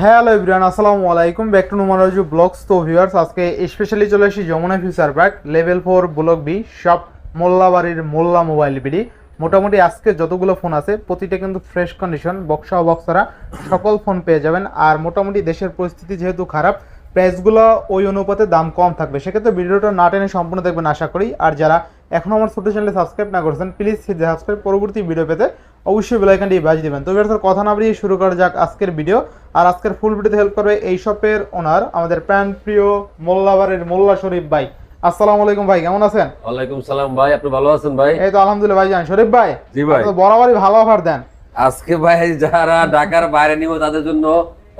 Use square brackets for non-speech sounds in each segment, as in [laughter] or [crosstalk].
Hello everyone, আসসালামু আলাইকুম। Back to Numaraju vlogs তো ভিউয়ার্স আজকে স্পেশালি চলে এসেছি Jamuna future park level four block B সব মোল্লাবাড়ির মোল্লা মোবাইল বিডি মোটামুটি আজকে যতগুলো ফোন আছে, প্রতিটা কিন্তু ফ্রেশ কন্ডিশন বক্সা বক্সারা সকল ফোন পেয়ে যাবেন। আর মোটামুটি দেশের পরিস্থিতি যেহেতু খারাপ প্রাইসগুলো ওই অনুপাতে দাম কম থাকবে। সেক্ষেত্রে ভিডিওটা না টেনে সম্পূর্ণ দেখবেন, আশা করি। আর যারা এখনও আমার ছোটো চ্যানেলে সাবস্ক্রাইব না করেছেন প্লিজ সাবস্ক্রাইব পরবর্তী ভিডিও পেতে অবশ্যই বেলাইকানটি বাজ দিবেন। তো এবার কথা না বাড়িয়ে শুরু করা যাক আজকের ভিডিও। আর আজকের ফুল ভিডিওতে হেল্প করবে এই শপের ওনার আমাদের প্রাণ প্রিয় মোল্লাবারের মোল্লা শরীফ ভাই। আসসালামু আলাইকুম ভাই কেমন আছেন? ওয়ালাইকুম সালাম ভাই আপনি ভালো আছেন ভাই? এই তো আলহামদুলিল্লাহ ভাই জান। শরীফ ভাই জি ভাই। তো বরাবরই ভালো অফার দেন। আজকে ভাই যারা ঢাকার বাইরে নিব তাদের জন্য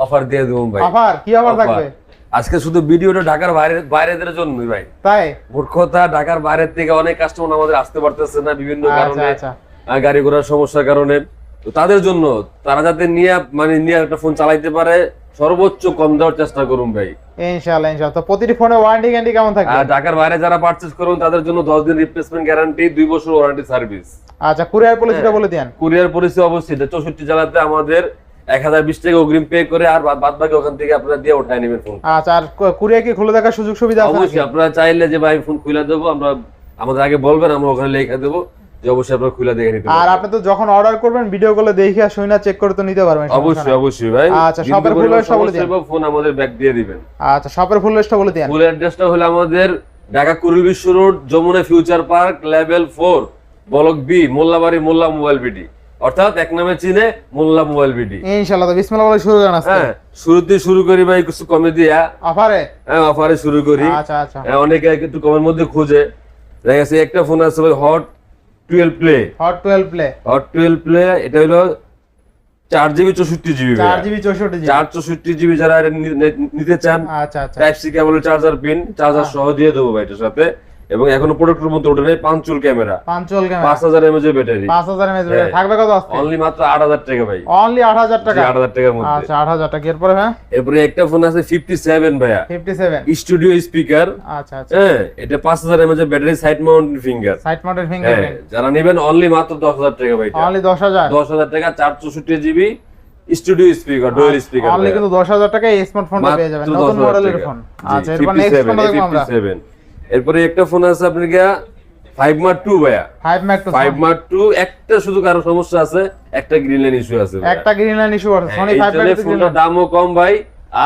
অফার দিয়ে দেবো ভাই। অফার কি অফার। থাকবে? আজকে শুধু ভিডিওটা ঢাকার বাইরে বাইরেদের জন্যই ভাই। তাই? কথা ঢাকার বাইরের থেকে অনেক কাস্টমার আমাদের আসতে পারতেছে না বিভিন্ন আচ্ছা কারণে। আচ্ছা। গাড়ি ঘোড়ার সমস্যার কারণে। তাদের জন্য তারা যাতে নিয়ে মানে নিয়ে একটা ফোন চালাইতে পারে সর্বোচ্চ কম দেওয়ার চেষ্টা করুন ভাই। ইনশাআল্লাহ ইনশাআল্লাহ। তো প্রতিটি ফোনে ওয়ারেন্টি গ্যারান্টি কেমন আর ঢাকার বাইরে যারা পারচেজ করুন তাদের জন্য দশ দিন রিপ্লেসমেন্ট গ্যারান্টি দুই বছর ওয়ারেন্টি সার্ভিস আচ্ছা কুরিয়ার পলিসিটা বলে দেন। কুরিয়ার পলিসি অবশ্যই চৌষট্টি জেলাতে আমাদের এক হাজার বিশ টাকা অগ্রিম পে করে আর বাদ বাকি ওখান থেকে আপনারা দিয়ে ওঠায় নেবেন ফোন আচ্ছা আর কুরিয়ার কি খুলে দেখার সুযোগ সুবিধা আছে অবশ্যই আপনারা চাইলে যে ভাই ফোন খুলে দেবো আমরা আমাদের আগে বলবেন আমরা ওখানে লেখা দেবো। অবশ্যই আপনারা খুলে দেখে নিতে আর আপনি তো যখন অর্ডার করবেন ভিডিও কলে দেখে আর শুনে চেক করে তো নিতে পারবেন অবশ্যই অবশ্যই ভাই। আচ্ছা, শপের full address-টা বলে দিন। ফোন আমাদের ব্যাক দিয়ে দিবেন। আচ্ছা শপের ফুল লিস্টটা বলে দেন। ফুল অ্যাড্রেসটা হলো আমাদের Dhaka Kuril Bishwa road Jamuna future park level four block B Mollabari Molla mobile BD অর্থাৎ এক নামে চিনে মোল্লা মোবাইল বিডি ইনশাআল্লাহ তো বিসমিল্লাহ বলে শুরু করেন আজকে। হ্যাঁ শুরুতে শুরু করি ভাই কিছু কমে দিয়া। অফারে হ্যাঁ অফারে শুরু করি। আচ্ছা আচ্ছা। হ্যাঁ, অনেকে একটু কমের মধ্যে খুঁজে। দেখা একটা ফোন আছে ভাই hot twelve play hot 12 play hot twelve play এটা হলো চার জিবি চৌষট্টি জিবি 4 জিবি 64 জিবি চার চৌষট্টি জিবি যারা নিতে চান আচ্ছা আচ্ছা। Type C cable charger pin charger সহ দিয়ে দেবো ভাই এটার সাথে। এবং এখনও প্রোডাক্টের মধ্যে ওঠে নেই পাঁচুল ক্যামেরা পাঁচল ক্যামেরা পাঁচ হাজার এমএজ এর ব্যাটারি 5000 এমএস হ্যাঁ। থাকবে কত আজকে? অনলি মাত্র আট হাজার টাকা ভাই। অনলি 8000 টাকা? আট হাজার টাকার মধ্যে। আচ্ছা 8000 টাকা। এরপরে হ্যাঁ এরপরে একটা ফোন আছে ফিফটি সেভেন ভাইয়া। 57 স্টুডিও স্পিকার আচ্ছা আচ্ছা। হ্যাঁ এটা পাঁচ হাজার এমএজ এর battery side mountain finger side mounted হ্যাঁ ফিঙ্গারপ্রিন্ট যারা নেবেন অনলি মাত্র দশ হাজার টাকা ভাই অনলি 10000 দশ হাজার? টাকা চার চৌষট্টি GB studio speaker dual speaker only কিন্তু 10000 টাকায় এই স্মার্টফোনটা পেয়ে যাবেন। নতুন মডেলের ফোন আচ্ছা এরপর নেক্সট ফোনটা দেখব আমরা। এরপরে একটা ফোন আছে আপনার গিয়া ফাইভ মার্ক টু ভাইয়া। Five mark two five mark two একটা শুধু কারও সমস্যা আছে একটা গ্রিন লাইন ইস্যু আছে একটা গ্রিন লাইন ইস্যু আছে সনি 5 এই জন্যে ম্যাক টু দামও কম ভাই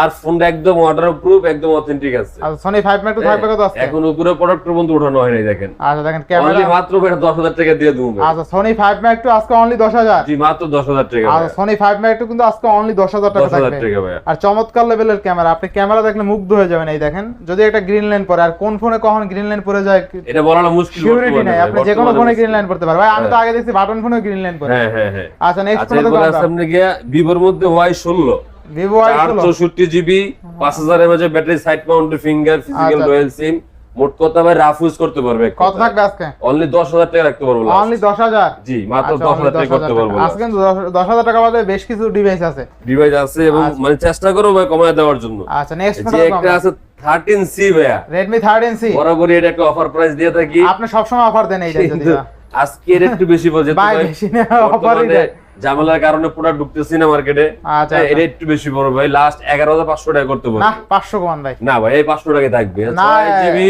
আর ফোনটা একদম ওয়াটার প্রুফ একদম অথেন্টিক আছে। আচ্ছা সনি 5 ম্যাক টু থাকবে কত আজকে এখন উপরে প্রোডাক্ট পর্যন্ত উঠানো হয় নাই দেখেন। আচ্ছা দেখেন অনলি ক্যামেরা মাত্র ভাই দশ হাজার টাকা দিয়ে দেবো আচ্ছা সনি 5 ম্যাক টু আজকে অনলি 10000 জি মাত্র দশ হাজার টাকা আচ্ছা সনি 5 ম্যাক টু কিন্তু আজকে অনলি 10000 টাকা থাকবে। টাকা ভাইয়া আর চমৎকার লেভেলের ক্যামেরা আপনি ক্যামেরা দেখলে মুগ্ধ হয়ে যাবেন এই দেখেন। যদি একটা গ্রিন লাইন পরে আর কোন ফোনে কখন গ্রিন লাইন পরে যায় এটা বলানো মুশকিল সিউরিটি নাই। আপনি যে কোনো ফোনে। গ্রিন লাইন পড়তে পারবেন। ভাই আমি তো আগে দেখছি বাটন ফোনে গ্রিন লাইন পরে। হ্যাঁ হ্যাঁ হ্যাঁ। আচ্ছা নেক্সট ফোনে দেখো আছে গিয়া ভিভোর মধ্যে ওয়াই ষোলো। ভিভো আই চার চৌষট্টি জিবি পাঁচ হাজার mAh battery side mounted finger physical আচ্ছা। সিম মোট কথা ভাই রাফ ইউজ করতে পারবে কত থাকবে আজকে? অনলি দশ হাজার টাকা রাখতে পারব অনলি 10000 জি মাত্র আচ্ছা, দশ only হাজার টাকা করতে পারব আজকে কিন্তু দশ হাজার টাকা বাদে বেশ কিছু ডিভাইস আছে। ডিভাইস আছে এবং আচ্ছা। মানে চেষ্টা করো ভাই কমায় দেওয়ার জন্য। আচ্ছা নেক্সট যে একটা আছে ভাইয়া। বরাবরই এটা একটা অফার প্রাইস দিয়ে থাকি। আপনি সবসময় অফার দেন এইটা যদি আজকে এর একটু বেশি বলছে ভাই, বেশি না, offer দেয়। ঝামেলার কারণে প্রোডাক্ট ঢুকতেছি না মার্কেটে আচ্ছা, হ্যাঁ, আচ্ছা। এটা একটু বেশি বড় ভাই। লাস্ট এগারো হাজার পাঁচশো টাকা করতে পারব। না পাঁচশো কমান ভাই। না ভাই এই পাঁচশো টাকা থাকবে। জিবি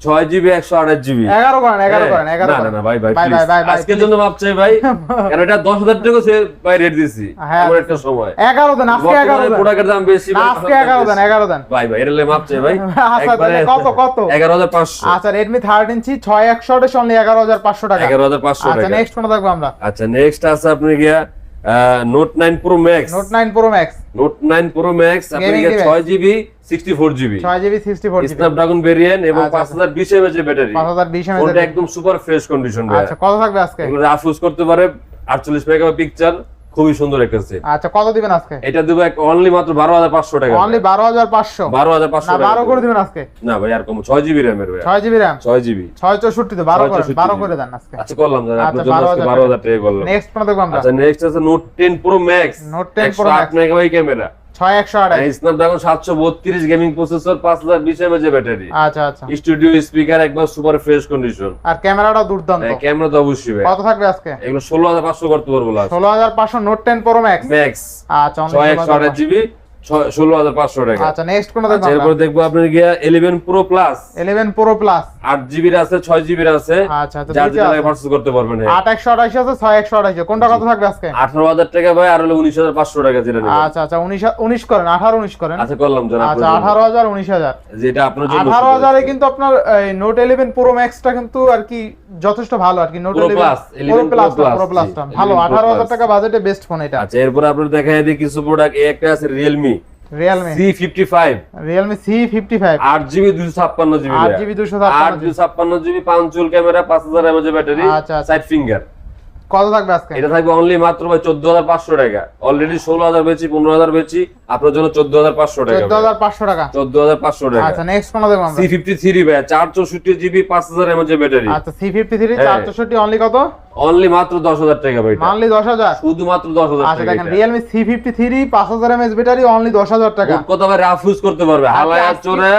ছয় জিবি একশো আঠাশ জিবি এগারো করেন এগারো করেন এগারো না না ভাই ভাই ভাই [laughs] please, ভাই ভাই আজকের জন্য মাপ চাই ভাই কারণ এটা দশ হাজার টাকা সে ভাই রেট দিছি। হ্যাঁ, একটা সময়। এগারো দেন আজকে এগারো প্রোডাক্টের দাম বেশি আজকে এগারো দেন এগারো দেন। ভাই ভাই এটা মাপ চাই ভাই [laughs] আচ্ছা, কত, কত? এগারো হাজার পাঁচশো। আচ্ছা রেডমি সি ছয় একশো আঠাশ অনলি এগারো হাজার পাঁচশো টাকা। এগারো হাজার পাঁচশো আচ্ছা নেক্সট দেখব আমরা। আচ্ছা নেক্সট আছে আপনি গিয়া note nine pro max note nine pro max note nine pro max আপনি Gaming ছয় জিবি সিক্সটি ফোর জিবি ছয় GB sixty four GB Snapdragon variant এবং আচ্ছা, পাঁচ হাজার বিশ এমএচ ব্যাটারি। পাঁচ হাজার বিশ এমএচ ফোনটা একদম সুপার ফ্রেশ কন্ডিশন আচ্ছা কত থাকবে আজকে? রাফ ইউজ করতে পারে আটচল্লিশ মেগা পিকচার খুবই সুন্দর একটা সেট আচ্ছা কত দিবেন আজকে? এটা দেবো অনলি মাত্র বারো হাজার পাঁচশো টাকা। অনলি বারো হাজার পাঁচশো? বারো হাজার পাঁচশো না টাকা বারো করে দিবেন আজকে? না ভাই আর কম ছয় জিবি র্যামের ভাই। ছয় জিবি র্যাম ছয় জিবি ছয় তে তো বারো ছয় করেন 64 বারো করে দেন আজকে। আচ্ছা করলাম দাদা আপনার আচ্ছা, জন্য আজকে 12,000 টাকা। করলাম। নেক্সট ফোন দেখব আমরা। আচ্ছা নেক্সট আছে note 10 pro max Note 10 Pro Max। আট মেগাবাইট ক্যামেরা। স্ন্যাপড্রাগন সাতশো বত্রিশ গেমিং প্রসেসর পাঁচ হাজার বিশ এমএচ ব্যাটারি। আচ্ছা আচ্ছা। স্টুডিও স্পিকার একবার সুপার ফ্রেশ কন্ডিশন আর ক্যামেরাটা দুর্দান্ত। ক্যামেরা তো অবশ্যই কত থাকবে আজকে? এগুলো ষোলো হাজার পাঁচশো করতে পারব ষোলো হাজার পাঁচশো note ten pro max max আচ্ছা ছয় একশো 16,500 আঠাশ জিবি ষোলো হাজার পাঁচশো টাকা। আচ্ছা নেক্সট কোনটা আচ্ছা, দেখব এরপর দেখব আপনার গিয়া eleven pro plus eleven pro plus আট জিবির আছে ছয় জিবির আছে। আচ্ছা যার যেটা লাগে পার্চেস করতে পারবেন আট একশো আঠাশি আছে ছয় একশো আঠাশি। কোনটা কত থাকবে আজকে? আঠারো হাজার টাকা ভাই আর হলো উনিশ হাজার পাঁচশো টাকা যেটা আচ্ছা আচ্ছা উনিশ উনিশ করেন আঠারো উনিশ করেন। আচ্ছা করলাম জান আচ্ছা আঠারো হাজার উনিশ হাজার। যেটা আপনার আঠারো হাজারে কিন্তু আপনার নোট ইলেভেন প্রো ম্যাক্সটা কিন্তু আর কি যথেষ্ট ভালো আর কি note eleven pro plus pro প্লাসটা ভালো আঠারো হাজার। টাকা বাজেটে বেস্ট ফোন এটা। আচ্ছা এরপর আপনার দেখা দিই কিছু প্রোডাক্ট একটা আছে Realme Realme C fifty five Realme C fifty five আট জিবি দুশো ছাপ্পান্ন জিবি আট জিবি দুশো ছাপ্পান্ন জিবি পাঁচচুল ক্যামেরা পাঁচ হাজার এমএচ ব্যাটারি আচ্ছা, আচ্ছা। Side finger. কত থাকবে আজকে? এটা থাকবে অনলি মাত্র ভাই চোদ্দ হাজার পাঁচশো টাকা। অলরেডি ষোলো হাজার বেচি পনেরো হাজার বেচি আপনার জন্য চোদ্দ হাজার পাঁচশো টাকা চোদ্দ হাজার পাঁচশো টাকা? চোদ্দ হাজার পাঁচশো টাকা। আচ্ছা নেক্সট কোনটা দেখব আমরা সি ফিফটি থ্রি ভাই চার চৌষট্টি জিবি পাঁচ হাজার এমএচ ব্যাটারি আচ্ছা সি ফিফটি থ্রি হ্যাঁ। চার চৌষট্টি অনলি কত? অনলি মাত্র দশ হাজার টাকা ভাই দশ হাজার? শুধুমাত্র দশ হাজার আচ্ছা দেখেন এটা। রিয়েলমি সি ফিফটি থ্রি পাঁচ হাজার এমএস ব্যাটারি অনলি দশ হাজার টাকা। মোট কথা ভাই রাফ ইউজ করতে পারবে। হালায় চোরে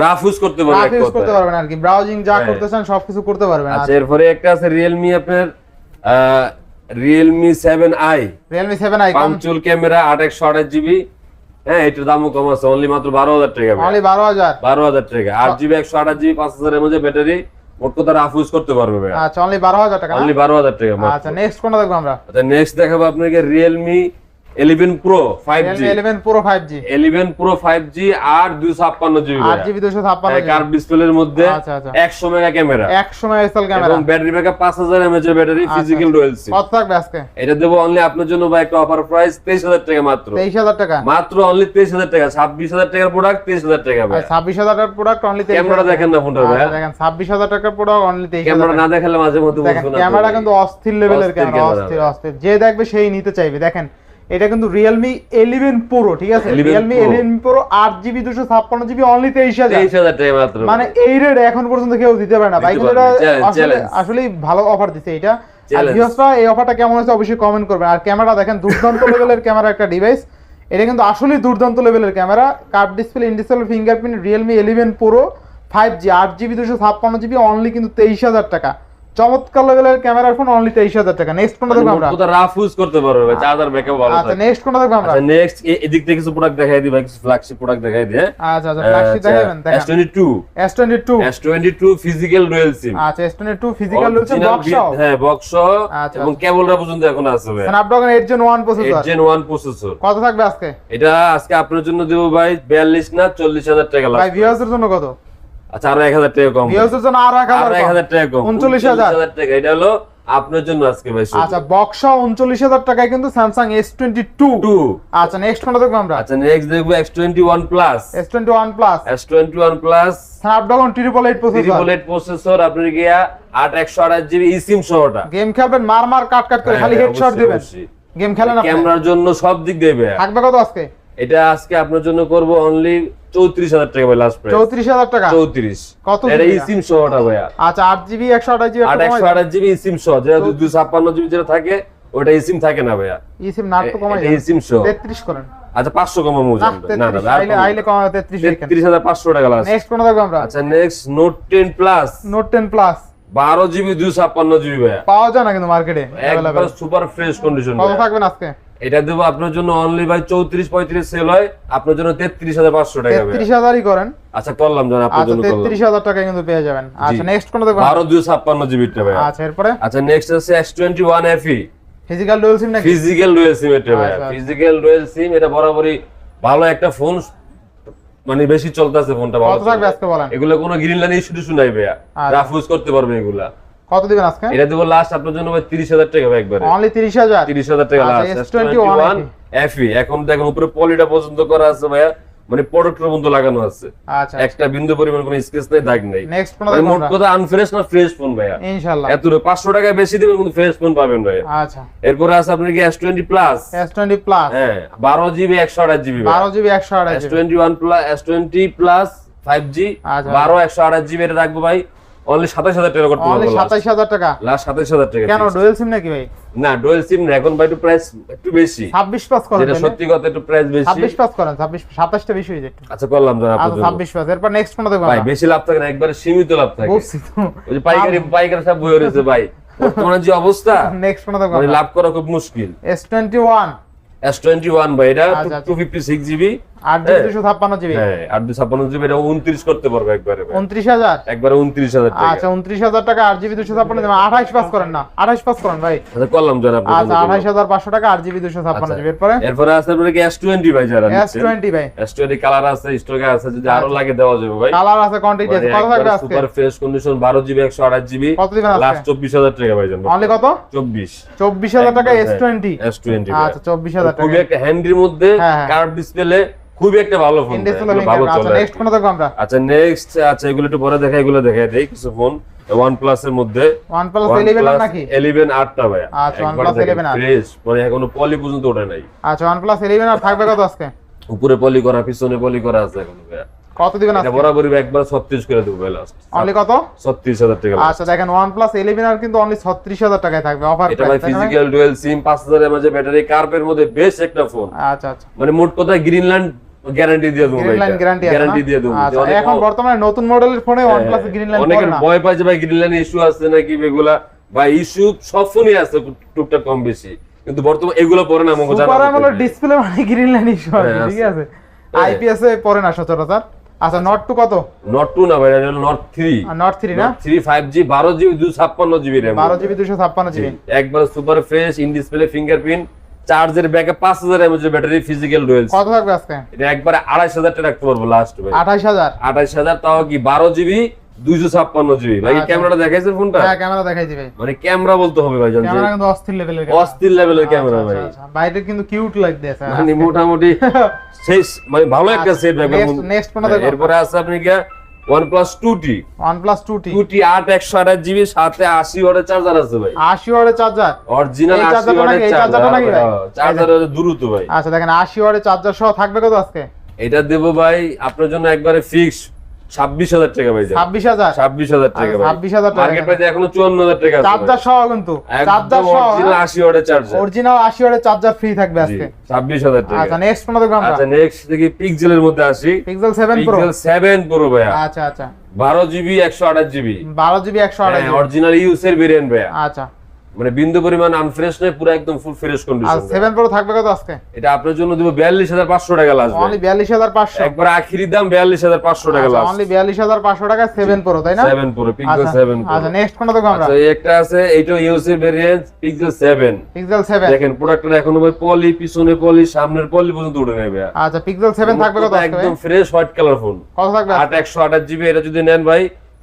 রাফ করতে পারবে এক ইউজ করতে। পারবেন আর কি। ব্রাউজিং যা হ্যাঁ। করতে চান সবকিছু করতে পারবেন। আচ্ছা এরপরে একটা আছে রিয়েলমি আপনার Realme seven i Realme seven i চুল ক্যামেরা আট একশো আঠাশ জিবি। হ্যাঁ এটার দামও কম আছে অনলি মাত্র বারো হাজার টাকা। অনলি বারো হাজার। বারো হাজার টাকা। আট জিবি একশো আঠাশ জিবি পাঁচ হাজার এমএজ ব্যাটারি। মোট কথা রাফ ইউজ করতে পারবে ভাই আচ্ছা অনলি বারো হাজার টাকা? অনলি বারো হাজার টাকা আচ্ছা নেক্সট কোনটা দেখব আমরা? আচ্ছা নেক্সট দেখাবো আপনাকে Realme eleven pro five G Realme eleven pro five G eleven pro five আর দুই ছাপ্পান্ন জিবি আট জিবি দুশো ছাপ্পান্ন কার্ভ ডিসপ্লের মধ্যে আচ্ছা, আচ্ছা। একশো মেগা ক্যামেরা। একশো মেগাপিক্সেল ক্যামেরা। এবং ব্যাটারি ব্যাকআপ পাঁচ হাজার এমএচ এর ব্যাটারি আচ্ছা, ফিজিক্যাল আচ্ছা। ডুয়েল সিম কত থাকবে আজকে? এটা দেবো অনলি আপনার জন্য বা একটা অফার প্রাইস তেইশ হাজার টাকা মাত্র। তেইশ হাজার টাকা? মাত্র অনলি তেইশ হাজার টাকা। ছাব্বিশ হাজার টাকার প্রোডাক্ট তেইশ হাজার টাকা ভাই। ছাব্বিশ হাজার টাকার প্রোডাক্ট অনলি ক্যামেরা দেখেন না ফোনটা ভাই দেখেন ছাব্বিশ হাজার টাকার প্রোডাক্ট অনলি তেইশ হাজার ক্যামেরা না দেখালে মাঝে মধ্যে দেখেন বুঝব না ক্যামেরা কিন্তু অস্থির লেভেলের ক্যামেরা। অস্থির অস্থির। যে দেখবে সেই নিতে চাইবে। দেখেন এটা কিন্তু রিয়েলমি ইলেভেন প্রো ঠিক আছে? 11 রিয়েলমি Pro। ইলেভেন প্রো আট জিবি দুশো ছাপ্পান্ন জিবি অনলি তেইশ হাজার। টাকা মাত্র। মানে এই রেট এখন পর্যন্ত কেউ দিতে পারে না। না। Challenge, আসলে আসলে ভালো অফার দিছে এটা। আর। ভিউয়ার্সরা এই অফারটা কেমন হয়েছে অবশ্যই কমেন্ট করবেন। আর ক্যামেরা দেখেন দুর্দান্ত লেভেলের ক্যামেরা একটা ডিভাইস এটা কিন্তু আসলেই দুর্দান্ত লেভেলের camera curve display in display fingerprint Realme eleven pro five G আট জিবি দুশো ছাপ্পান্ন জিবি অনলি কিন্তু তেইশ হাজার টাকা। চমৎকার লেভেলের ক্যামেরা ফোন অনলি তেইশ হাজার টাকা। নেক্সট কোনটা দেখব আমরা। কোথাও রাফ ইউজ করতে পারবে ভাই চার্জার ব্যাকআপ ভালো আচ্ছা নেক্সট কোনটা দেখব আমরা। আচ্ছা নেক্সট এদিক থেকে কিছু প্রোডাক্ট দেখাই দিই ভাই কিছু ফ্ল্যাগশিপ প্রোডাক্ট দেখাই দিই আচ্ছা আচ্ছা ফ্ল্যাগশিপ দেখাবেন দেখেন। S22 S22 S22 physical dual SIM আচ্ছা S22 ফিজিক্যাল রয়েছে বক্স হ্যাঁ বক্স আচ্ছা, এবং কেবলটা পর্যন্ত এখন আছে ভাই। Snapdragon 8 gen 1 processor 8 gen 1 processor কত থাকবে আজকে? এটা আজকে আপনার জন্য দেবো ভাই 42 না 40000 টাকা লাগবে ভাই লাগবে ভিউয়ার্সের জন্য কত? আচ্ছা আরও 1000 টাকা কম ভিউয়ার্সের জন্য আর 1000 আরও 1000 টাকা কম। 39000 39000 টাকা এটা হলো আপনার জন্য আজকে ভাই শুধু। আচ্ছা বক্স 39000 টাকায় কিন্তু স্যামসাং S22 টু আচ্ছা নেক্সট কোনটা দেখব আমরা। আচ্ছা নেক্সট দেখব X21 plus S21 plus S21 plus Snapdragon 888 processor triple eight processor আপনার গিয়া আট একশো আঠাশ জিবি ইসিম সহটা। গেম খেলবেন মার মার কাট কাট করে হ্যাঁ, খালি হ্যাঁ, হেডশট দিবেন। গেম খেলেন আপনি। ক্যামেরার জন্য সব দিক দেবে থাকবে কত আজকে? এটা আজকে আপনার জন্য করব অনলি চৌত্রিশ হাজার টাকা ভাই লাস্ট প্রাইস 34000 টাকা? চৌত্রিশ। কত এটা জিবি? ইসিম সহটা ভাইয়া। আচ্ছা 8 জিবি 128 জিবি আট একশো আঠাশ জিবি ইসিম সহ যেটা দুই ছাপ্পান্ন জিবি যেটা থাকে ওটা ইসিম থাকে না ভাইয়া। ইসিম নাট তো কমাই ইসিম সহ। 33 করেন। আচ্ছা পাঁচশো কম না না না আইলে আইলে কমা 33 তেত্রিশ হাজার পাঁচশো টাকা লাস্ট নেক্সট আমরা? আচ্ছা note ten plus note 10 plus বারো জিবি দুই ছাপ্পান্ন জিবি ভাইয়া। পাওয়া যায় না কিন্তু মার্কেটে সুপার ফ্রেশ কন্ডিশন কত থাকবেন আজকে? এটা দেবো আপনার জন্য অনলি ভাই চৌত্রিশ পঁয়ত্রিশ সেল হয়। আপনার জন্য তেত্রিশ হাজার পাঁচশো টাকা। তেত্রিশ হাজারই করেন। আচ্ছা করলাম জান আপনার আচ্ছা জন্য তেত্রিশ হাজার টাকায় কিন্তু পেয়ে যাবেন। আচ্ছা নেক্সট কোনটা দেখব? বারো দুই ছাপ্পান্ন জিবিটা ভাই আচ্ছা এরপরে? আচ্ছা নেক্সট আছে S twenty one FE physical dual sim নাকি? ফিজিক্যাল রয়েল সিম এটা ভাই আচ্ছা, আচ্ছা। ফিজিক্যাল রয়েল সিম এটা বরাবরই ভালো একটা ফোন মানে বেশি চলতেছে ফোনটা ভালো কত থাকবে আজকে বলেন? এগুলো কোনো গ্রিন লাইন ইস্যু নাই ভাইয়া। আচ্ছা। রাফ ইউজ করতে পারবে এগুলা। কত দিবেন আজকে? এটা দেবো লাস্ট আপনার জন্য ভাই তিরিশ হাজার টাকা ভাই একবারে। অনলি তিরিশ হাজার? তিরিশ হাজার টাকা আচ্ছা, লাস্ট S21 S21 FE এখন দেখেন উপরে পলিটা পর্যন্ত করা আছে ভাইয়া। মানে প্রোডাক্টের মধ্যে লাগানো আছে। আচ্ছা একটা বিন্দু পরিমাণ কোনো স্কেচ নাই দাগ নাই। নেক্সট মানে মোট কথা আনফ্রেশ না ফ্রেশ ফোন ভাইয়া? ইনশাআল্লাহ। এত পাঁচশো টাকা বেশি দিবেন কিন্তু ফ্রেশ ফোন পাবেন ভাইয়া। আচ্ছা। এরপরে আছে আপনার কি S twenty plus S twenty plus হ্যাঁ বারো জিবি একশো আঠাশ জিবি বারো জিবি একশো আঠাশ S twenty one plus S twenty plus five G আচ্ছা। বারো একশো আঠাশ জিবি এটা রাখব ভাই। অনলি সাতাশ হাজার টাকা করতে পারব সাতাইশ হাজার টাকা? লাস্ট সাতাশ হাজার টাকা কেন। ডুয়েল সিম নাকি ভাই? না ডুয়েল সিম এখন ভাই একটু প্রাইস একটু বেশি। ছাব্বিশ পাস করেন যেটা সত্যি কথা একটু প্রাইস বেশি। ছাব্বিশ পাস করেন ছাব্বিশ সাতাশটা বেশি হয়ে যায় আচ্ছা করলাম আচ্ছা ছাব্বিশ পাস এরপর নেক্সট কোনটা দেখব ভাই বেশি লাভ থাকে না একবারে সীমিত লাভ থাকে। বুঝছি তো। ওই যে পাইকারি পাইকারি সব বই রয়েছে ভাই। বর্তমানে যে অবস্থা নেক্সট কোনটা মানে লাভ করা খুব মুশকিল। S twenty one S twenty one ভাই এটা আচ্ছা, আচ্ছা। টু ফিফটি সিক্স জিবি আট জিবি দুশো ছাপ্পান্ন জিবি। হ্যাঁ আট জিবি করতে পারবে একবারে ভাই। উনত্রিশ হাজার? একবারে উনত্রিশ হাজার টাকা। আচ্ছা টাকা আট জিবি দুশো ছাপ্পান্ন জিবি। আঠাইশ পাস করেন না পাস করেন ভাই। করলাম জান আপনার জন্য। আঠাইশ হাজার পাঁচশো টাকা আট জিবি দুশো ছাপ্পান্ন। জিবি। এরপরে? এরপরে আছে কি এস টোয়েন্টি ভাই যারা এস টোয়েন্টি ভাই। এস টোয়েন্টি কালার আছে স্টকে আছে যদি আরও লাগে দেওয়া যাবে ভাই। কালার আছে কোয়ান্টিটি আছে। কত থাকবে আজকে? সুপার ফ্রেশ কন্ডিশন বারো জিবি একশো আঠাশ জিবি। কত দিবেন লাস্ট চব্বিশ হাজার টাকা ভাই জান। অনলি কত? চব্বিশ। চব্বিশ হাজার টাকা এস টোয়েন্টি এস টোয়েন্টি আচ্ছা চব্বিশ হাজার টাকা। খুবই একটা হ্যান্ডির মধ্যে হ্যাঁ, হ্যাঁ। কার্ভ ডিসপ্লে খুবই একটা ভালো ফোন ভালো আচ্ছা চলে। নেক্সট কোন দেখব আমরা। আচ্ছা নেক্সট আচ্ছা এগুলো একটু পরে দেখা এগুলো দেখা দেই কিছু ফোন প্লাস এর মধ্যে। ওয়ান প্লাস ইলেভেন নাকি? 11 আটটা ভাই আচ্ছা, OnePlus 11 আর। ফ্রেশ মানে এখনও পলি পর্যন্ত ওঠে নাই। আচ্ছা ওয়ান প্লাস এলিভেন আর থাকবে কত আজকে? উপরে পলি করা পিছনে পলি করা আছে এখনও ভাই কত দিবেন আজকে? বরাবরই একবার 36 করে দেবো ভাই লাস্ট অনলি কত? 36000 টাকা আচ্ছা দেখেন প্লাস ইলেভেন আর কিন্তু অনলি ছত্রিশ হাজার টাকায় থাকবে অফার এটা ভাই physical dual sim 5000 mAh battery কার্পের মধ্যে বেস্ট একটা ফোন আচ্ছা আচ্ছা। মানে মোট কথা গ্রিনল্যান্ড গ্যারান্টি দিয়ে দেবো গ্রিন গ্যারান্টি গ্যারান্টি দিয়ে দেবো। আচ্ছা এখন বর্তমানে নতুন মডেলের ফোনে ওয়ান প্লাস গ্রিন লাইন অনেকের করে না। ভয় পায় যে ভাই গ্রিনল্যান্ড ইস্যু আছে নাকি এগুলা? বা ইস্যু সব ফোনই আছে টুকটাক কম বেশি। কিন্তু বর্তমানে এগুলো পরে না আমাকে জানা সুপার ডিসপ্লে মানে গ্রিন লাইন ইস্যু আছে হ্যাঁ, ঠিক আছে। হ্যাঁ। আইপিএস এ পড়ে না সচরাচর। আচ্ছা নট টু কত? নট টু না ভাই এটা নট থ্রি নট থ্রি না? থ্রি ফাইভ জি বারো জিবি দুশো ছাপ্পান্ন জিবি র্যাম বারো জিবি দুশো ছাপ্পান্ন জিবি একবার super fresh in display fingerprint চার্জের ব্যাকআপ পাঁচ হাজার এমএচ ব্যাটারি ফিজিক্যাল ডুয়েল কত থাকবে আজকে? এটা একবারে আড়াইশ হাজার টাকা রাখতে পারব লাস্ট ভাই। আঠাইশ হাজার? আঠাইশ হাজার তাও কি বারো জিবি দুইশো ছাপ্পান্ন জিবি ভাই আচ্ছা। ক্যামেরাটা দেখাইছে ফোনটা? হ্যাঁ ক্যামেরা দেখাই দিবে। মানে ক্যামেরা বলতে হবে ভাই ক্যামেরা কিন্তু অস্থির লেভেলের অস্থির লেভেলের ক্যামেরা ভাই। বাইরে কিন্তু কিউট লাগতেছে মানে মোটামুটি [laughs] শেষ মানে ভালো একটা সেট ভাই নেক্সট কোনটা এরপরে আছে আপনি কি সাথে ওয়াটের চার্জার আছে ভাই। আশি ওয়াটের চার্জার অরিজিনাল? ওয়াটের? চার্জার দ্রুত ভাই। আচ্ছা দেখেন ওয়াটের চার্জার সহ থাকবে কত আজকে? এটা দেবো ভাই আপনার জন্য একবারে ফিক্স ছাব্বিশ হাজার টাকা ভাই ছাব্বিশ হাজার? ছাব্বিশ হাজার টাকা ভাই। 26,000 টাকা। মার্কেট প্রাইস এখনও চুয়ান্ন হাজার টাকা চার্জার সহ কিন্তু চার্জার সহ অরিজিনাল আশি ওয়াটের চার্জার অরিজিনাল আশি ওয়াটের চার্জার ফ্রি থাকবে আজকে। ছাব্বিশ হাজার টাকা। আচ্ছা নেক্সট আচ্ছা নেক্সট দেখি পিক্সেলের মধ্যে আসি। Pixel seven pro Pixel seven pro ভাইয়া। আচ্ছা আচ্ছা। বারো জিবি একশো আঠাশ জিবি বারো জিবি একশো আঠাশ অরিজিনাল ইউসের ভেরিয়েন্ট ভাইয়া। আচ্ছা। মানে বিন্দু পরিমাণ আনফ্রেশ নয় পুরো একদম ফুল ফ্রেশ কন্ডিশন আর কন্ডিশন সেভেন প্রো থাকবে কত আজকে? এটা আপনার জন্য দিব বিয়াল্লিশ হাজার পাঁচশো টাকা লাগবে অনলি বিয়াল্লিশ হাজার পাঁচশো। একবার আখিরি দাম বিয়াল্লিশ হাজার পাঁচশো টাকা লাগবে অনলি বিয়াল্লিশ হাজার পাঁচশো টাকা সেভেন প্রো তাই না? সেভেন প্রো পিক্সেল আচ্ছা সেভেন আচ্ছা নেক্সট কোনটা দেখব আমরা? আচ্ছা একটা আছে এইটা US variant Pixel seven Pixel seven দেখেন প্রোডাক্টটা এখনও ভাই পলি পিছনে পলি সামনের পলি পর্যন্ত উঠে নেবে। আচ্ছা পিক্সেল সেভেন থাকবে কত আজকে? একদম ফ্রেশ হোয়াইট কালার ফোন কত থাকবে? আট একশো আঠাশ জিবি এটা যদি নেন ভাই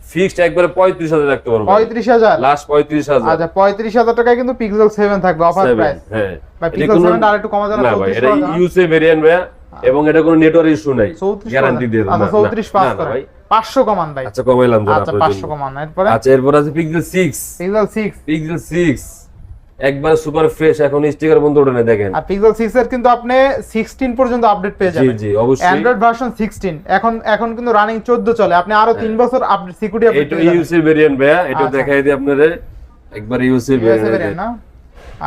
ফিক্সড একবারে পঁয়ত্রিশ হাজার রাখতে পারব। পঁয়ত্রিশ হাজার? লাস্ট পঁয়ত্রিশ হাজার। আচ্ছা পঁয়ত্রিশ হাজার টাকায় কিন্তু পিক্সেল সেভেন থাকবে অফার প্রাইস হ্যাঁ। ভাই পিক্সেল কোনো- সেভেন আর একটু কমা যাবে না ভাই এটা। ইউসে ভেরিয়েন্ট ভাই এবং এটা কোনো নেটওয়ার্ক ইস্যু নাই। গ্যারান্টি দিয়ে দেবো। আচ্ছা না, চৌত্রিশ না, পাস না, না করে ভাই। পাঁচশো কমান ভাই। আচ্ছা কমাইলাম আচ্ছা আপনার পাঁচশো জন্য। কমান। এরপরে? আচ্ছা এরপর আছে Pixel six Pixel six Pixel six একবার সুপার ফ্রেশ এখন স্টিকার বন্ধ ওঠে না দেখেন। আর পিক্সেল সিক্স এর কিন্তু আপনি সিক্সটিন পর্যন্ত আপডেট পেয়ে যাবেন। জি জি অবশ্যই। অ্যান্ড্রয়েড ভার্সন সিক্সটিন এখন এখন কিন্তু রানিং চোদ্দ চলে। আপনি আরও তিন বছর আপডেট সিকিউরিটি আপডেট এটা ইউসি ভেরিয়েন্ট ভাইয়া এটা আচ্ছা। দেখাই দিই আপনাদের একবার ইউসি ভেরিয়েন্ট না?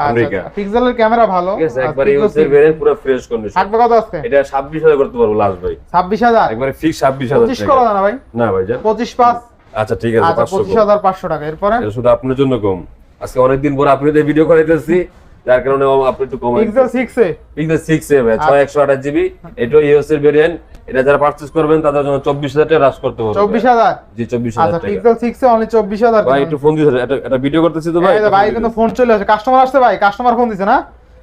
আমেরিকা। আচ্ছা। পিক্সেলের ক্যামেরা ভালো। ঠিক আছে একবার ইউসি ভেরিয়েন্ট পুরো ফ্রেশ কন্ডিশন থাকবে কত আজকে? এটা ছাব্বিশ হাজার করতে পারব লাস্ট ভাই। ছাব্বিশ হাজার? একবারে ফিক্স ছাব্বিশ হাজার পঁচিশ টাকা। না ভাই? না ভাই জান পঁচিশ পাঁচ। আচ্ছা ঠিক আছে আচ্ছা পাঁচশো পঁচিশ কম। হাজার পাঁচশো টাকা। এরপরে? এটা শুধু আপনার জন্য কম। আজকে অনেকদিন পর আপনি ভিডিও করাইতেছি যার কারণে আপনি একটু কমাই Pixel six A? Pixel six A ভাই ছয় একশো আঠাশ জিবি এটা ইউএস এর ভেরিয়েন্ট এটা যারা পারচেজ করবেন তাদের জন্য চব্বিশ হাজার টাকা রাশ করতে চব্বিশ হাজার? জি চব্বিশ আচ্ছা পিক্সেল সিক্স এ অনলি চব্বিশ হাজার ভাই একটু ফোন দিতে একটা ভিডিও করতেছি তো ভাই। এই ভাই কিন্তু ফোন চলে আসে। কাস্টমার আসছে ভাই কাস্টমার ফোন দিছে না?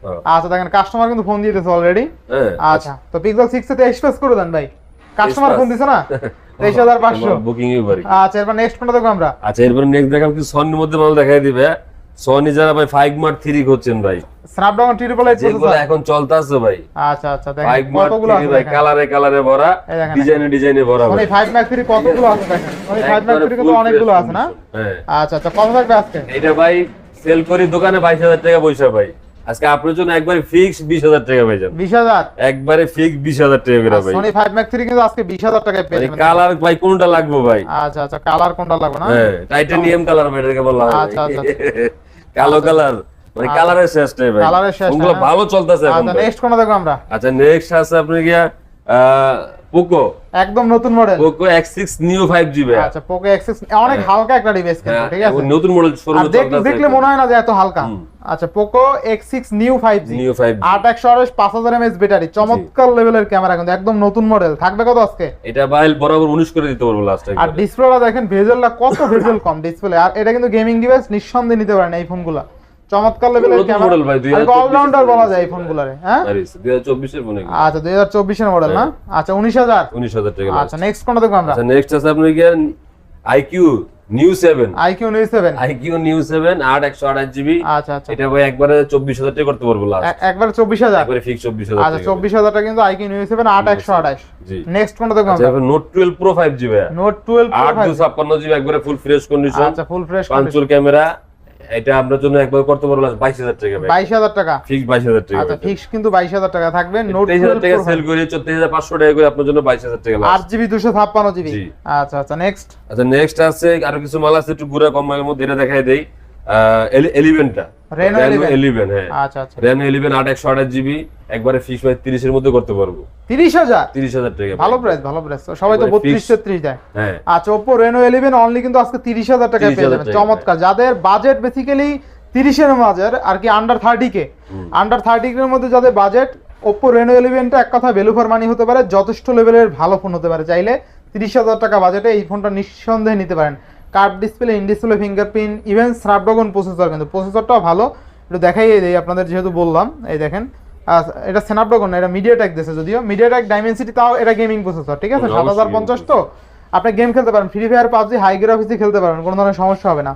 হ্যাঁ। আচ্ছা দেখেন কাস্টমার কিন্তু ফোন দিতেছে অলরেডি হ্যাঁ। আচ্ছা তো পিক্সেল সিক্স এ তেইশ পাস করে দেন ভাই। কাস্টমার ফোন দিছে না? [laughs] তেইশ হাজার পাঁচশো। বুকিং আচ্ছা এরপর নেক্সট কোনটা দেখব আমরা? আচ্ছা এরপর নেক্সট দেখাম কি সনির মধ্যে মাল দেখাই দিবে। সনি যারা ভাই ফাইভ মার্ট থ্রি করছেন ভাই। স্ন্যাপড্রাগন ট্রিপল এইট যেগুলো এখন চলতেছে ভাই। আচ্ছা আচ্ছা দেখেন কতগুলো আছে ভাই কালারে কালারে ভরা ডিজাইনে ডিজাইনে ভরা মানে ভাই। ফাইভ ম্যাক থ্রি কতগুলো আছে দেখেন? মানে ফাইভ ম্যাক একবারে কিন্তু অনেকগুলো আছে না? হ্যাঁ। আচ্ছা আচ্ছা কত থাকবে আজকে? এটা ভাই সেল করি দোকানে বাইশ হাজার টাকা পয়সা ভাই। আজকে আপনার জন্য একবারে ফিক্স বিশ হাজার টাকা ভাই যান। বিশ হাজার? একবারে ফিক্স বিশ হাজার টাকা করে ভাই। সোনি ফাইভ ম্যাক থ্রি কিন্তু আজকে বিশ হাজার টাকায় পেয়ে মানে যাবেন। কালার ভাই কোনটা লাগবে ভাই? আচ্ছা আচ্ছা কালার কোনটা লাগবে না? হ্যাঁ টাইটানিয়াম কালার ভাই এটাকে বলা হয়। আচ্ছা, আচ্ছা, কালো কালার মানে আচ্ছা। কালারের শেষ নেই ভাই কালারের শেষ না? ভালো চলতেছে এখন আচ্ছা নেক্সট কোনটা দেখো আমরা আচ্ছা নেক্সট আছে আপনি গিয়া পোকো একদম নতুন model Poco X six new five G ভাই আচ্ছা পোকো এক্সএস অনেক হালকা একটা ডিভাইস কিন্তু ঠিক আছে? হ্যাঁ, নতুন মডেল শোরুমে দেখ- দেখলে মনে হয় না যে এত হালকা। আচ্ছা Poco X six new five G new five আট একশো আঠাশ পাঁচ হাজার এমএস ব্যাটারি চমৎকার লেভেলের ক্যামেরা কিন্তু একদম নতুন মডেল থাকবে কত আজকে? এটা ভাই বরাবর উনিশ করে দিতে পারব লাস্ট আর ডিসপ্লেটা দেখেন ভেজেলটা কত ভেজেল কম ডিসপ্লে আর এটা কিন্তু গেমিং ডিভাইস নিঃসন্দেহে নিতে পারেন এই ফোনগুলো চমৎকার লেভেলের ক্যামেরা model ভাই, 2024 অলরাউন্ডার বলা যায় এই ফোনগুলোরে হ্যাঁ? হাজার চব্বিশের আচ্ছা দুই হাজার চব্বিশের মডেল না? আচ্ছা উনিশ হাজার। উনিশ হাজার টাকা আচ্ছা নেক্সট কোনটা দেখব আমরা? আচ্ছা নেক্সট আছে আপনার কি new new iQOO new seven আট একশো আঠাশ জিবি আচ্ছা আচ্ছা। এটা ভাই একবারে চব্বিশ হাজার টাকা করতে পারব লাস্ট একবার চব্বিশ হাজার? একবারে ফিক্স চব্বিশ হাজার আচ্ছা টাকা। চব্বিশ হাজারটা কিন্তু আইকিউ নিউ সেভেন আট একশো আঠাশ। জি। নেক্সট কোনটা দেখব আচ্ছা note twelve pro five GB note twelve আট দুশো ছাপ্পান্ন জিবি একবারে ফুল ফ্রেশ কন্ডিশন আচ্ছা ফুল ফ্রেশ পাঁচচুল ক্যামেরা এটা আপনার জন্য একবার করতে পারব লাস্ট বাইশ হাজার টাকা ভাই। বাইশ হাজার টাকা? ফিক্স বাইশ হাজার টাকা আচ্ছা ফিক্স কিন্তু বাইশ হাজার টাকা থাকবে। নোট তেইশ হাজার টাকা সেল করে চৌত্রিশ হাজার পাঁচশো টাকা করে আপনার জন্য বাইশ হাজার টাকা ছাপ্পান্ন জিবি। জি। আচ্ছা আচ্ছা নেক্সট আচ্ছা নেক্সট আছে আরও কিছু মাল আছে একটু ঘুরে কম মধ্যে এটা দেখাই দেই। এলিভেনটা Reno 11 এলিভেন হ্যাঁ। আচ্ছা আচ্ছা। রেনো এলিভেন আট একশো আঠাশ জিবি একবারে ফিক্স ভাই তিরিশের মধ্যে করতে পারব। তিরিশ হাজার? তিরিশ হাজার টাকা। ভালো প্রাইস ভালো প্রাইস সবাই তো বত্রিশ তেত্রিশ দেয়। হ্যাঁ। আচ্ছা ওপো রেনো ইলেভেন অনলি কিন্তু আজকে তিরিশ হাজার টাকায় 30,000 পেয়ে যাবেন। চমৎকার। যাদের বাজেট বেসিক্যালি তিরিশের মাঝের আর কি under thirty K under thirty এর মধ্যে যাদের বাজেট ওপো রেনো ইলেভেনটা এক কথা ভ্যালু ফর মানি হতে পারে যথেষ্ট লেভেলের ভালো ফোন হতে পারে। চাইলে তিরিশ হাজার টাকা বাজেটে এই ফোনটা নিঃসন্দেহে নিতে পারেন। Curve display in display fingerprint even Snapdragon processor কিন্তু প্রসেসরটাও ভালো। একটু দেখাই দিই আপনাদের যেহেতু বললাম এই দেখেন। এটা স্ন্যাপড্রাগন না এটা মিডিয়াটেক দেশে যদিও। মিডিয়াটেক ডাইমেনসিটি তাও এটা গেমিং প্রসেসর ঠিক আছে? সাত হাজার পঞ্চাশ তো। আপনি গেম খেলতে পারেন ফ্রি ফায়ার পাবজি হাই গ্রাফিক্সে খেলতে পারেন কোনো ধরনের সমস্যা হবে না।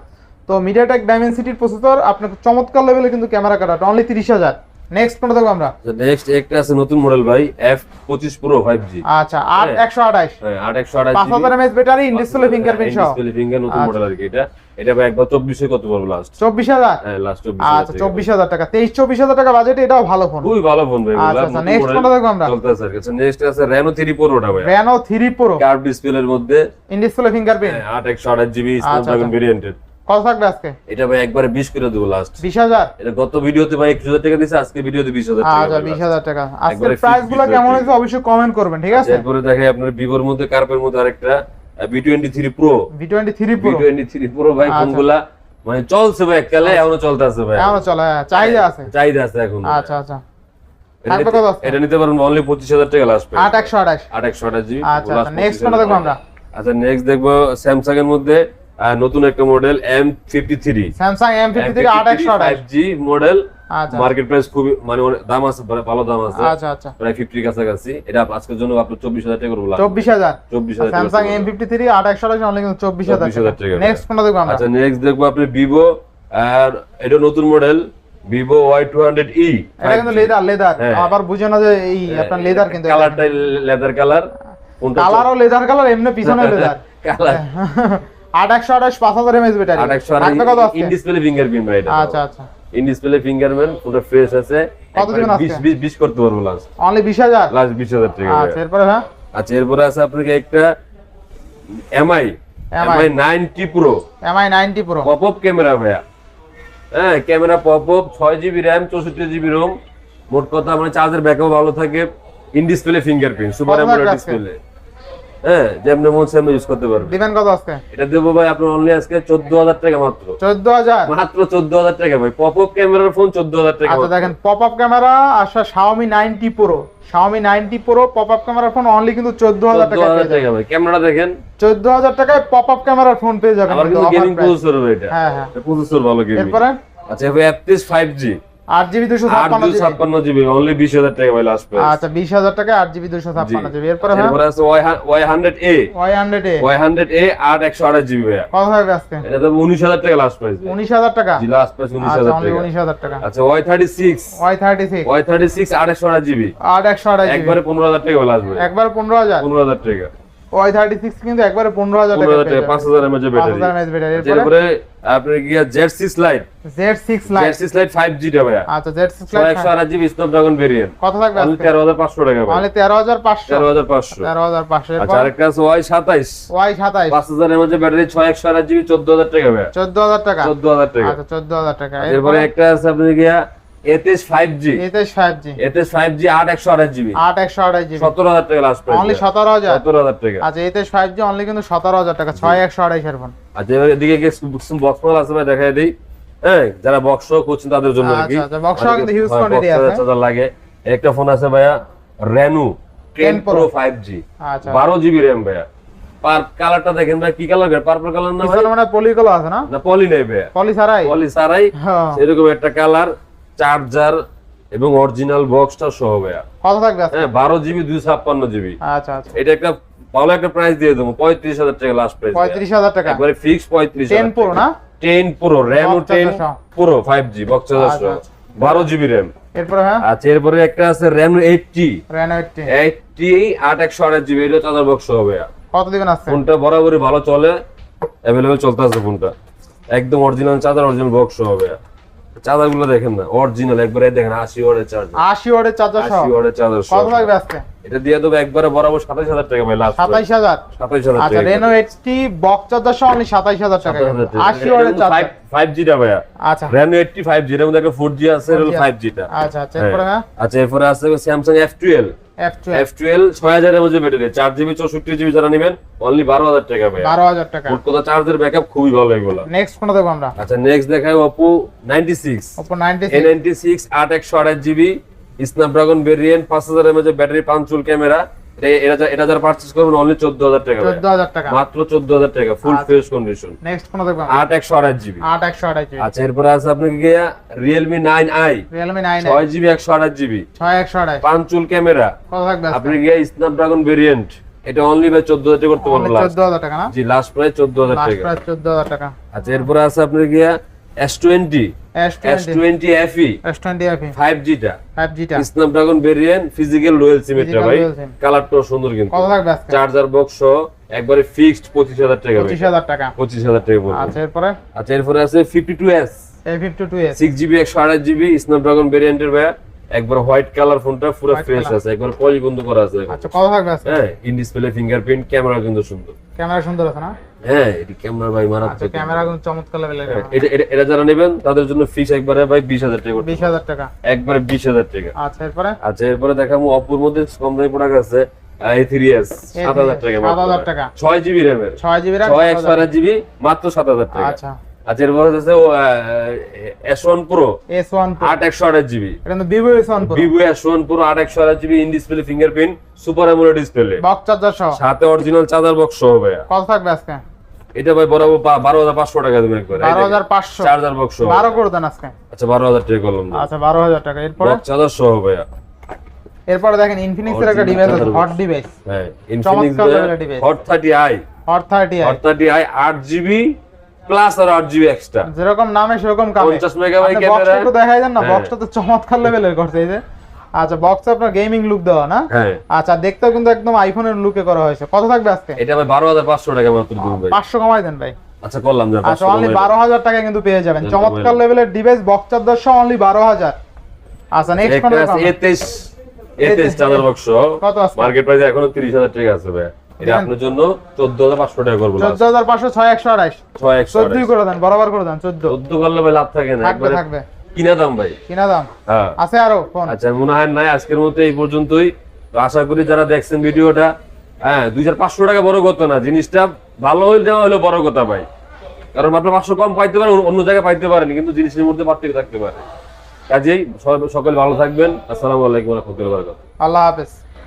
তো মিডিয়াটেক ডাইমেনসিটির প্রসেসর আপনার চমৎকার লেভেলে কিন্তু ক্যামেরা কাটা অনলি তিরিশ হাজার। নেক্সট কোনটা দেখব আমরা। নেক্সট একটা আছে নতুন মডেল ভাই এফ পঁচিশ প্রো ফাইভ জি আচ্ছা আট হ্যাঁ। আঠাশ আট একশো আঠাশ পাঁচ হাজার এমএস ব্যাটারি ডিসপ্লে ফিঙ্গারপ্রিন্ট সহ। ডিসপ্লে ফিঙ্গার নতুন আচ্ছা। মডেল আর কি এটা। এটা ভাই একবার চব্বিশে কত পারব লাস্ট চব্বিশ হাজার? হ্যাঁ লাস্ট চব্বিশ আচ্ছা চব্বিশ হাজার টাকা। তেইশ চব্বিশ হাজার টাকা বাজেটে এটাও ভালো ফোন খুবই ভালো ফোন ভাই আচ্ছা আচ্ছা নেক্সট কোনটা দেখব আমরা। আর কি। নেক্সট আছে রেনো থ্রি প্রোটা ভাই। রেনো থ্রি প্রো কার্ভ ডিসপ্লের মধ্যে ইন ডিসপ্লে ফিঙ্গারপ্রিন্ট হ্যাঁ, আট একশো আঠাশ জিবি আচ্ছা, স্ন্যাপড্রাগন আচ্ছা। ভেরিয়েন্টেড কত থাকবে আজকে? এটা ভাই একবারে বিশ করে দেবো লাস্ট বিশ হাজার? এটা গত ভিডিওতে ভাই একশো হাজার টাকা দিছে আজকে ভিডিওতে বিশ হাজার টাকা আচ্ছা ভাই বিশ last। হাজার টাকা। গুলো কেমন হয়েছে অবশ্যই কমেন্ট করবেন ঠিক আছে? এরপরে দেখে আপনার ভিভোর মধ্যে কার্পের মধ্যে আরেকটা V twenty three pro V twenty three V pro twenty three pro ভাই আচ্ছা। ফোনগুলা মানে চলছে ভাই এককালে এখনও চলতে আছে ভাই। এমন চলে হ্যাঁ, চাহিদা আছে। চাহিদা আছে এখন। আচ্ছা আচ্ছা। এটা নিতে- আজকে? পারবেন অনলি পঁচিশ হাজার টাকা লাস্ট আচ্ছা আচ্ছা নেক্সট কোনটা দেখব আমরা? আচ্ছা নেক্সট দেখব স্যামসাং এর মধ্যে নতুন একটা model M fifty three Samsung M fifty three আট একশো ফাইভ জি মডেল আচ্ছা। মার্কেট প্রাইস খুবই মানে দাম আছে ভালো- দাম আছে। আচ্ছা আচ্ছা। প্রায় ফিফটির কাছাকাছি। এটা আজকের জন্য আপনার চব্বিশ হাজার টাকা করব চব্বিশ হাজার। চব্বিশ হাজার স্যামসাং। এম ফিফটি থ্রি আট একশো আঠাশ অনলি কিন্তু চব্বিশ হাজার 24,000 টাকা। নেক্সট কোনটা দেখব আমরা। আচ্ছা নেক্সট দেখব আপনি ভিভো আর এটা নতুন model Vivo Y two hundred E এটা কিন্তু লেদার লেদার হ্যাঁ। আবার বুঝে না যে এই আপনার লেদার কিন্তু কালারটাই লেদার কালার কোনটা কালারও লেদার কালার এমনি পিছনে লেদার কালার আট একশো আঠাশ পাঁচ হাজার এমএস ব্যাটারি আট একশো কত ইন ডিসপ্লে ফিঙ্গারপ্রিন্ট ভাই আচ্ছা আচ্ছা। ইন ডিসপ্লে ফিঙ্গারপ্রিন্ট পুরো ফ্রেশ আছে। কত দিবেন আজকে? বিশ বিশ বিশ করতে পারব লাস্ট অনলি বিশ হাজার? লাস্ট বিশ হাজার টাকা আচ্ছা এরপরে হ্যাঁ? আচ্ছা এরপরে আছে আপনাকে একটা Mi Mi ninety pro Mi ninety pro pop up camera ভাইয়া। হ্যাঁ camera pop up GB RAM চৌষট্টি জিবি রোম মোট কথা মানে চার্জের ব্যাকআপ ভালো থাকে। In display fingerprint super AMOLED display হ্যাঁ যেমন মন সেম ইউজ করতে পারবে। দিবেন কত আজকে? এটা দেবো ভাই আপনার অনলি আজকে চোদ্দ হাজার টাকা মাত্র। চোদ্দ হাজার মাত্র চোদ্দ হাজার টাকা ভাই। পপ আপ ক্যামেরার ফোন চোদ্দ হাজার টাকা আচ্ছা দেখেন পপ আপ ক্যামেরা আসা Xiaomi ninety pro Xiaomi ninety pro pop up ক্যামেরার ফোন অনলি কিন্তু চোদ্দ হাজার 14,000 টাকা পেয়ে যাবেন। টাকা ভাই। ক্যামেরাটা দেখেন। চোদ্দ হাজার টাকায় পপ আপ ক্যামেরার ফোন পেয়ে যাবেন কিন্তু গেমিং। প্রসেসর এটা। হ্যাঁ হ্যাঁ। প্রসেসর ভালো গেমিং এরপরে? আচ্ছা এবার অ্যাপটিস ফাইভ জি আট জিবি দুশো ছাপ্পান্ন জিবি অনলি বিশ হাজার টাকা ভাই লাস্ট প্রাইস আচ্ছা বিশ হাজার টাকায় আট জিবি দুশো ছাপ্পান্ন জিবি। এরপরে এরপরে আছে Y hundred A. Y hundred A. Y hundred A আট একশো আঠাশ জিবি ভাইয়া। কত থাকবে আজকে? এটা তো উনিশ হাজার টাকা লাস্ট প্রাইস উনিশ হাজার টাকা? জি লাস্ট প্রাইস উনিশ আচ্ছা হাজার টাকা। উনিশ হাজার টাকা। আচ্ছা Y thirty six. Y thirty six. Y thirty six আট একশো আঠাশ জিবি। আট একশো আঠাশ একবারে পনেরো হাজার টাকা লাস্ট একবার পনেরো হাজার। পনেরো হাজার টাকা। ওয়াই থার্টি সিক্স কিন্তু একবারে পনেরো হাজার টাকা হাজার টাকা পাঁচ হাজার এমএচ ব্যাটারি হাজার এমএচ ব্যাটারি এরপরে? এরপরে আপনার গিয়া Z six lite Z six lite Z six lite five জিটা ভাইয়া। আচ্ছা জেড সিক্স ছয় লাইট একশো আঠাশ জিবি স্ন্যাপড্রাগন ভেরিয়েন্ট কত থাকবে তেরো হাজার পাঁচশো টাকা অনলি তেরো হাজার পাঁচশো। তেরো হাজার পাঁচশো। তেরো হাজার পাঁচশো। আচ্ছা আরেকটা আছে ওয়াই সাতাইশ। ওয়াই সাতাইশ। পাঁচ হাজার এমএচ ব্যাটারি ছয় একশো আঠাশ জিবি চোদ্দ হাজার টাকা ভাইয়া। চোদ্দ হাজার টাকা। চোদ্দ হাজার টাকা। আচ্ছা চোদ্দ হাজার টাকা। এরপরে একটা আছে আপনার গিয়া এতেশ ফাইভ জি এতে ফাইভ জি এতেশ ফাইভ জি আট একশো আঠাশ আট একশো আঠাশ সতেরো হাজার টাকা লাস্ট প্রাইস সতেরো হাজার। সতেরো টাকা। আচ্ছা এতে ফাইভ অনলি কিন্তু সতেরো হাজার টাকা ছয় একশো আঠাইশের ফোন আচ্ছা এবার এদিকে বক্স মাল আছে ভাই দেখাই দিই। হ্যাঁ যারা বক্স খুঁজছেন তাদের জন্য আচ্ছা, আচ্ছা, কিন্তু আছে। চার্জার লাগে। একটা ফোন আছে ভাইয়া Reno ten 10 Pro। Pro five G আচ্ছা। বারো জিবি র্যাম ভাইয়া। পার কালারটা দেখেন ভাই কি কালার পার্পল কালার না ভাই? পিছনে মানে পলিগুলো আছে না? না পলি নেই পলি পলি সারাই হ্যাঁ। এরকম একটা কালার চার্জার এবং অরিজিনাল বক্সটা সহ ভাইয়া। কত থাকবে? হ্যাঁ বারো জিবি দুই ছাপ্পান্ন জিবি। আচ্ছা আচ্ছা। এটা একটা ভালো একটা প্রাইস দিয়ে দেবো পঁয়ত্রিশ হাজার টাকা লাস্ট প্রাইস পঁয়ত্রিশ হাজার টাকা? একবারে ফিক্স পঁয়ত্রিশ টেন প্রো না? টেন প্রো র্যাম ও ten pro five G box charger সহ। বারো জিবি র্যাম এরপরে হ্যাঁ আচ্ছা এরপরে একটা আছে RAM eighty Reno eighty eighty আট একশো আঠাশ জিবি এটা চার্জার বক্স হবে কত দিবেন আজকে? ফোনটা বরাবরই ভালো চলে অ্যাভেলেবেল চলতে আছে ফোনটা। একদম অরিজিনাল চার্জার অরিজিনাল বক্স হবে চার্জারগুলো দেখেন না অরিজিনাল একবারে দেখেন আশি ওয়ার্ডের চার্জার। আশি ওয়ার্ডের চার্জার আশি ওয়ার্ডের চার্জার কত লাগবে আজকে? এটা দিয়ে দেবো একবারে বরাবর সাতাইশ হাজার টাকা ভাই লাস্ট সাতাইশ হাজার? সাতাইশ হাজার আচ্ছা রেনো এইটটি বক্স সহ অনলি সাতাইশ হাজার টাকা আশি ওয়াটের চার্জার ফাইভ জিটা ভাইয়া। আচ্ছা। রেনো এইটটি ফাইভ জি এর মধ্যে একটা ফোর জি আছে 4G ফাইভ জিটা আচ্ছা আচ্ছা এরপরে হ্যাঁ আচ্ছা এরপরে আছে Samsung F twelve F twelve ছয় হাজারের মধ্যে ব্যাটারি চার জিবি চৌষট্টি জিবি যারা নেবেন অনলি বারো হাজার টাকা ভাইয়া। বারো হাজার টাকা। মোট কথা চার্জের ব্যাকআপ খুবই ভালো এগুলো। নেক্সট কোনটা দেখব আমরা? আচ্ছা নেক্সট দেখায় Oppo ninety six Oppo ninety ninety six আট একশো আঠাশ জিবি স্ন্যাপড্রাগন ভেরিয়েন্ট পাঁচ হাজার এমএচ ব্যাটারি পাঁচুল ক্যামেরা এটা এটা যারা পারচেজ করবেন অনলি চোদ্দ হাজার টাকা ভাইয়া। চোদ্দ হাজার টাকা। মাত্র চোদ্দ হাজার টাকা ফুল। ফ্রেশ কন্ডিশন নেক্সট কোনটা দেখব আমরা? আট একশো আঠাশ জিবি আট একশো আঠাশ জিবি আচ্ছা এরপরে আছে আপনাকে গিয়া নাইন আই রিয়েলমি নাইন ছয় জিবি একশো আঠাশ জিবি ছয় একশো আঠাশ। পাঁচুল ক্যামেরা কত থাকবে আপনি গিয়ে স্ন্যাপড্রাগন ভেরিয়েন্ট এটা অনলি চোদ্দ হাজার টাকা করতে পারবেন টাকা না? জি লাস্ট প্রাইস চোদ্দ হাজার লাস্ট প্রাইস চোদ্দ হাজার টাকা। আচ্ছা এরপরে আছে আপনার গিয়া S twenty S S twenty twenty FE S twenty FE five জিটা five জিটা স্ন্যাপড্রাগন ভেরিয়েন্ট ফিজিক্যাল রয়েল সিমেটটা Physical ভাই। dual সুন্দর কিন্তু। কত থাকবে আজকে? চার্জার বক্স একবারে ফিক্সড পঁচিশ হাজার টাকা পঁচিশ হাজার টাকা। পঁচিশ হাজার টাকা পড়বে। আচ্ছা এরপরে? আচ্ছা এরপরে আছে স্ন্যাপড্রাগন ভেরিয়েন্টের ভাই। একবার হোয়াইট কালার ফোনটা পুরো ফ্রেশ আছে। একবার করা আছে। আচ্ছা কত থাকবে হ্যাঁ ইন ডিসপ্লে ফিঙ্গারপ্রিন্ট ক্যামেরা কিন্তু সুন্দর। ক্যামেরা সুন্দর আছে না? হ্যাঁ এটি ক্যামেরা ভাই আচ্ছা মারাত্মক ক্যামেরা কিন্তু চমৎকার লেভেলের হ্যাঁ, এটা এটা- যারা নেবেন তাদের জন্য ফিক্স একবারে ভাই বিশ হাজার টাকা করতে বিশ হাজার টাকা। একবারে বিশ হাজার টাকা। আচ্ছা এরপরে? আচ্ছা এরপরে দেখাবো অপুর মধ্যে কম দামি প্রোডাক্ট আছে টাকা জিবি র্যাম মাত্র টাকা। আচ্ছা। আচ্ছা এরপরে আছে এটা কিন্তু in display fingerprint super AMOLED display box charger সহ। সাথে অরিজিনাল চার্জার বক্স সহ ভাইয়া। কত থাকবে আজকে? এটা ভাই বরাবর বারো হাজার পাঁচশো টাকা দেবেন একবার। বারো হাজার পাঁচশো। চার্জার বক্স বারো করে দেন আজকে। আচ্ছা বারো হাজার টাকা করলাম আচ্ছা বারো হাজার টাকা। এরপরে? চার্জার সহ ভাইয়া। এরপরে দেখেন ইনফিনিক্স এর একটা ডিভাইস আছে হট ডিভাইস হ্যাঁ Infinix hot thirty I hot thirty hot plus R extra যেরকম নামে সেরকম কামে। 50 মেগাবাইট ক্যামেরা। একটু দেখাই দেন না হ্যাঁ। বক্সটা তো চমৎকার লেভেলের করছে এই যে। আচ্ছা বক্স আপনার গেমিং লুক দেওয়া না? হ্যাঁ। আচ্ছা দেখতেও কিন্তু একদম আইফোনের লুকে করা হয়েছে। কত থাকবে আজকে? এটা ভাই বারো হাজার পাঁচশো টাকা মাত্র দিন ভাই। পাঁচশো কমাই দেন ভাই। আচ্ছা করলাম যা আচ্ছা অনলি কমাই বারো হাজার টাকা কিন্তু পেয়ে যাবেন। চমৎকার লেভেলের ডিভাইস বক্স চার্জার সহ অনলি বারো হাজার। আচ্ছা নেক্সট কোন আছে এতেশ এতেশ চার্জার বক্স কত আছে? মার্কেট প্রাইস এখনও তিরিশ হাজার টাকা আছে ভাই। এটা আপনার জন্য চোদ্দ হাজার পাঁচশো টাকা করব চোদ্দ হাজার পাঁচশো ছয় একশো আড়াইশ। ছয় একশো চোদ্দই করে দেন বরাবর করে দেন চোদ্দ। চোদ্দ করলে ভাই লাভ থাকে না থাকবে একবারে থাকবে। কিনা দাম ভাই? কিনা দাম? হ্যাঁ। আছে আরও আচ্ছা মনে হয় নাই আজকের মতো এই পর্যন্তই। তো আশা করি যারা দেখছেন ভিডিওটা হ্যাঁ দুই হাজার পাঁচশো টাকা বড় কথা না জিনিসটা ভালো হইলে দেওয়া হলো বড় কথা ভাই। কারণ আপনার পাঁচশো কম পাইতে পারেন অন্য জায়গায় পাইতে পারেন কিন্তু জিনিসের মধ্যে পার্থক্য থাকতে পারে। কাজেই সকলে ভালো থাকবেন। আসসালামু আলাইকুম রহমতুল্লাহ আল্লাহ হাফেজ।